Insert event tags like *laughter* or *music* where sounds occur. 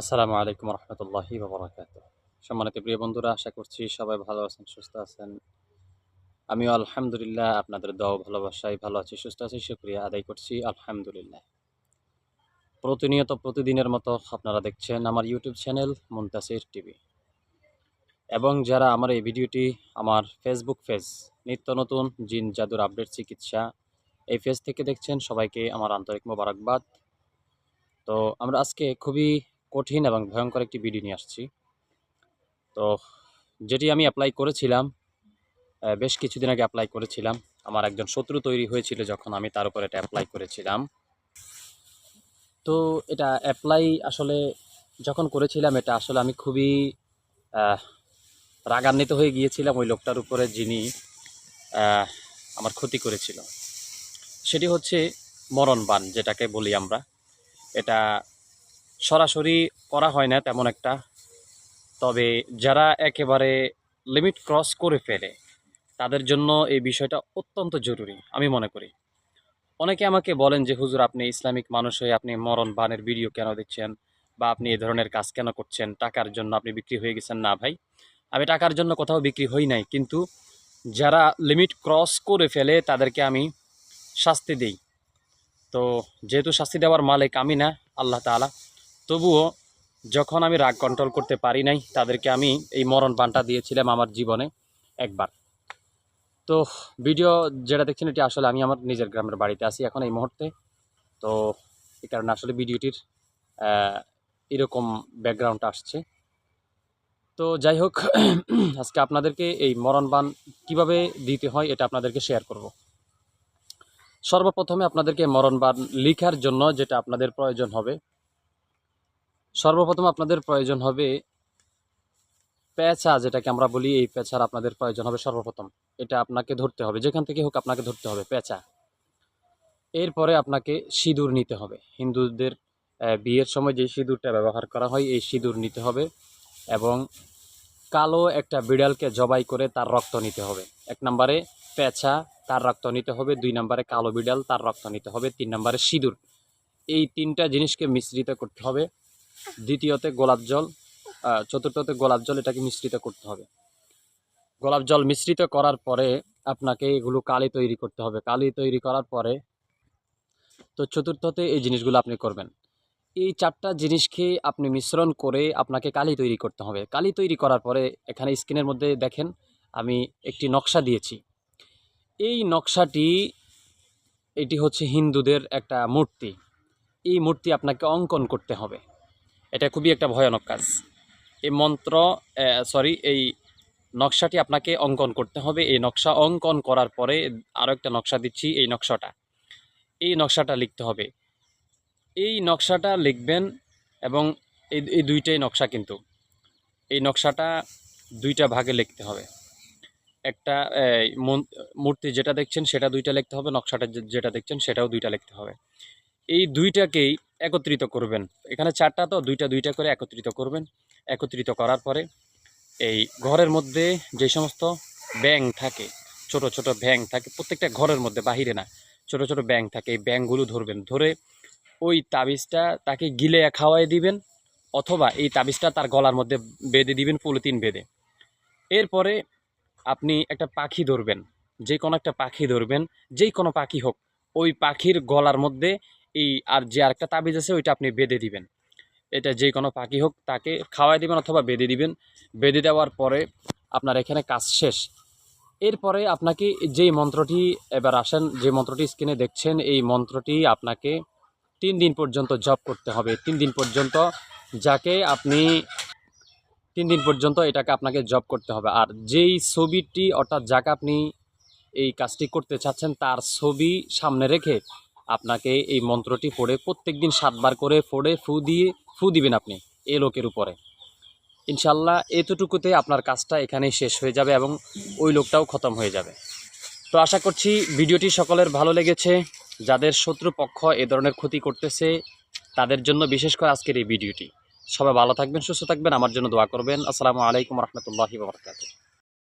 আসসালামু আলাইকুম রহমতুল্লাহি বাবরাকাত সম্মানিত প্রিয় বন্ধুরা, আশা করছি সবাই ভালো আছেন, সুস্থ আছেন। আমিও আলহামদুলিল্লাহ আপনাদের দোয়া ও ভালোবাসায় ভালো আছি, সুস্থ আছি, শুক্রিয়া আদায় করছি, আলহামদুলিল্লাহ। প্রতিনিয়ত প্রতিদিনের মতো আপনারা দেখছেন আমার ইউটিউব চ্যানেল মুনতাসির টিভি। এবং যারা আমার এই ভিডিওটি আমার ফেসবুক পেজ, নিত্য নতুন জিন জাদুর আপডেট চিকিৎসা, এই পেজ থেকে দেখছেন সবাইকে আমার আন্তরিক মোবারকবাদ। তো আমরা আজকে খুবই কঠিন এবং ভয়ঙ্কর একটি বিডি নিয়ে আসছি। তো যেটি আমি অ্যাপ্লাই করেছিলাম বেশ কিছুদিন আগে অ্যাপ্লাই করেছিলাম। আমার একজন শত্রু তৈরি হয়েছিল যখন আমি তার উপর এটা অ্যাপ্লাই করেছিলাম। তো এটা অ্যাপ্লাই আসলে যখন করেছিলাম, এটা আসলে আমি খুবই রাগান্বিত হয়ে গিয়েছিলাম ওই লোকটার উপরে যিনি আমার ক্ষতি করেছিল। সেটি হচ্ছে মরণ বান যেটাকে বলি আমরা। এটা সরাসরি করা হয় না তেমন একটা। তবে যারা একেবারে লিমিট ক্রস করে ফেলে, তাদের জন্য এই বিষয়টা অত্যন্ত জরুরি, আমি মনে করি। অনেকে আমাকে বলেন যে, হুজুর, আপনি ইসলামিক মানুষ হয়ে আপনি মরণ বানের ভিডিও কেন দিচ্ছেন? বা আপনি এই ধরনের কাজ কেন করছেন? টাকার জন্য আপনি বিক্রি হয়ে গেছেন? না ভাই, আমি টাকার জন্য কোথাও বিক্রি হই নাই, কিন্তু যারা লিমিট ক্রস করে ফেলে, তাদেরকে আমি শাস্তি দিই। তো যেহেতু শাস্তি দেওয়ার মালিক আমি না, আল্লাহ তাআলা তবুও যখন আমি রাগ কন্ট্রোল করতে পারি নাই, তাদেরকে আমি এই মরণ বানটা দিয়েছিলাম আমার জীবনে একবার। তো ভিডিও যেটা দেখছেন, এটি আসলে আমি আমার নিজের গ্রামের বাড়িতে আছি এখন এই মুহূর্তে। তো এই কারণে আসলে ভিডিওটির এরকম ব্যাকগ্রাউন্ড আসছে। তো যাই হোক, *clears throat* আজকে আপনাদেরকে এই মরণ বান কীভাবে দিতে হয়, এটা আপনাদেরকে শেয়ার করব। সর্বপ্রথমে আপনাদেরকে মরণ বান লিখার জন্য যেটা আপনাদের প্রয়োজন হবে সর্বপ্রথম আপনাদের প্রয়োজন হবে পেঁচা, যেটাকে আমরা বলি এই পেঁচার আপনাদের প্রয়োজন হবে সর্বপ্রথম। এটা আপনাকে ধরতে হবে, যেখান থেকে হোক আপনাকে ধরতে হবে পেঁচা। এরপরে আপনাকে সিঁদুর নিতে হবে। হিন্দুদের বিয়ের সময় যে সিঁদুরটা ব্যবহার করা হয়, এই সিঁদুর নিতে হবে এবং কালো একটা বিড়ালকে জবাই করে তার রক্ত নিতে হবে। এক নম্বরে পেঁচা, তার রক্ত নিতে হবে। দুই নম্বরে কালো বিড়াল, তার রক্ত নিতে হবে। তিন নম্বরে সিঁদুর। এই তিনটা জিনিসকে মিশ্রিত করতে হবে। দ্বিতীয়তে গোলাপ জল চতুর্থতে গোলাপ জল, এটাকে মিশ্রিত করতে হবে। গোলাপ জল মিশ্রিত করার পরে আপনাকে এগুলো কালি তৈরি করতে হবে। কালি তৈরি করার পরে তো চতুর্থতে এই জিনিসগুলো আপনি করবেন। এই চারটা জিনিসকে আপনি মিশ্রণ করে আপনাকে কালি তৈরি করতে হবে। কালি তৈরি করার পরে এখানে স্ক্রিনের মধ্যে দেখেন, আমি একটি নকশা দিয়েছি। এই নকশাটি, এটি হচ্ছে হিন্দুদের একটা মূর্তি। এই মূর্তি আপনাকে অঙ্কন করতে হবে। এটা খুবই একটা ভয়ানক কাজ। এই মন্ত্র সরি এই নকশাটি আপনাকে অঙ্কন করতে হবে। এই নকশা অঙ্কন করার পরে আরও একটা নকশা দিচ্ছি, এই নকশাটা। এই নকশাটা লিখতে হবে। এই নকশাটা লিখবেন এবং এই এই দুইটাই নকশা কিন্তু। এই নকশাটা দুইটা ভাগে লিখতে হবে। একটা মূর্তি যেটা দেখছেন সেটা দুইটা লিখতে হবে, নকশাটা যেটা দেখছেন সেটাও দুইটা লিখতে হবে। এই দুইটাকেই একত্রিত করবেন। এখানে চারটা তো, দুইটা দুইটা করে একত্রিত করবেন। একত্রিত করার পরে এই ঘরের মধ্যে যে সমস্ত ব্যাং থাকে, ছোট ছোট ব্যাং থাকে, প্রত্যেকটা ঘরের মধ্যে, বাহিরে না, ছোট ছোট ব্যাং থাকে, এই ব্যাংগুলো ধরবেন। ধরে ওই তাবিজটা তাকে গিলে খাওয়াই দিবেন, অথবা এই তাবিজটা তার গলার মধ্যে বেঁধে দিবেন, পলিথিন বেঁধে। এরপরে আপনি একটা পাখি ধরবেন যে কোনো একটা পাখি ধরবেন যেই কোনো পাখি হোক, ওই পাখির গলার মধ্যে এই আর যে আরেকটা তাবিজ আছে, ওইটা আপনি বেঁধে দিবেন। এটা যে কোনো পাখি হোক, তাকে খাওয়াই দিবেন অথবা বেঁধে দিবেন। বেঁধে দেওয়ার পরে আপনার এখানে কাজ শেষ। এরপরে আপনাকে যেই মন্ত্রটি এবার আসেন, যে মন্ত্রটি স্ক্রিনে দেখছেন, এই মন্ত্রটি আপনাকে তিন দিন পর্যন্ত জব করতে হবে। তিন দিন পর্যন্ত যাকে আপনি তিন দিন পর্যন্ত এটাকে আপনাকে জব করতে হবে। আর যেই ছবিটি, অর্থাৎ যাকে আপনি এই কাজটি করতে চাচ্ছেন, তার ছবি সামনে রেখে আপনাকে এই মন্ত্রটি পড়ে প্রত্যেক দিন সাতবার করে পড়ে, ফু দিয়ে, ফু দিবেন আপনি এ লোকের উপরে। ইনশাল্লাহ এতটুকুতে আপনার কাজটা এখানেই শেষ হয়ে যাবে এবং ওই লোকটাও খতম হয়ে যাবে। তো আশা করছি ভিডিওটি সকলের ভালো লেগেছে। যাদের শত্রু পক্ষ এ ধরনের ক্ষতি করতেছে, তাদের জন্য বিশেষ করে আজকের এই ভিডিওটি। সবাই ভালো থাকবেন, সুস্থ থাকবেন, আমার জন্য দোয়া করবেন। আসসালামু আলাইকুম রহমতুল্লাহি বাবরকাতুহ